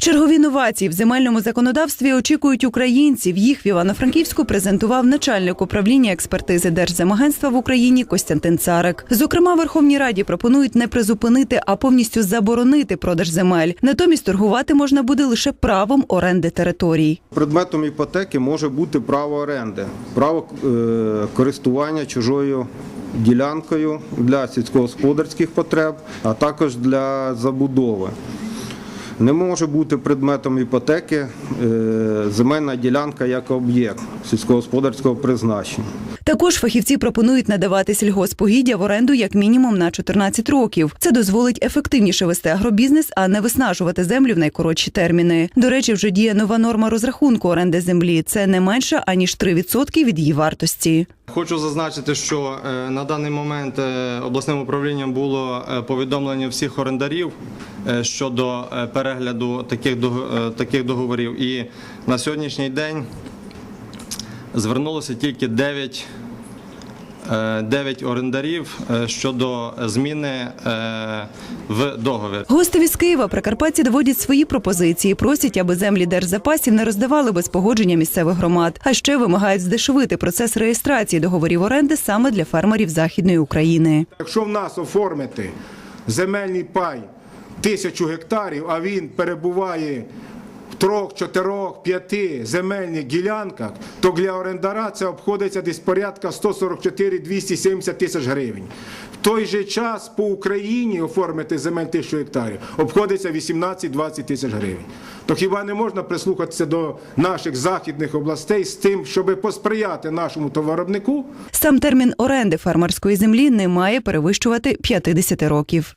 Чергові новації в земельному законодавстві очікують українців. Їх в Івано-Франківську презентував начальник управління експертизи Держземагентства в Україні Костянтин Царик. Зокрема, Верховній Раді пропонують не призупинити, а повністю заборонити продаж земель. Натомість торгувати можна буде лише правом оренди територій. Предметом іпотеки може бути право оренди, право е, користування чужою ділянкою для сільськогосподарських потреб, а також для забудови. Не може бути предметом іпотеки е, земельна ділянка як об'єкт сільськогосподарського призначення. Також фахівці пропонують надавати сільгоспугіддя в оренду як мінімум на 14 років. Це дозволить ефективніше вести агробізнес, а не виснажувати землю в найкоротші терміни. До речі, вже діє нова норма розрахунку оренди землі. Це не менше аніж 3% від її вартості. Хочу зазначити, що е, на даний момент е, обласним управлінням було повідомлення всіх орендарів щодо е, перегляду таких дого- е, таких договорів. І на сьогоднішній день звернулося тільки 9 е, 9 орендарів е, щодо зміни е, в договір. Гостеві з Києва прикарпатці доводять свої пропозиції. Просять, аби землі держзапасів не роздавали без погодження місцевих громад. А ще вимагають здешевити процес реєстрації договорів оренди саме для фермерів західної України. Якщо в нас оформити земельний пай тисячу гектарів, а він перебуває в трьох, чотирьох, п'яти земельних ділянках, то для орендара це обходиться десь порядка 144-270 тисяч гривень. В той же час по Україні оформити земель тисячу гектарів обходиться 18-20 тисяч гривень. То хіба не можна прислухатися до наших західних областей з тим, щоб посприяти нашому товаровнику Сам термін оренди фермерської землі не має перевищувати 50 років.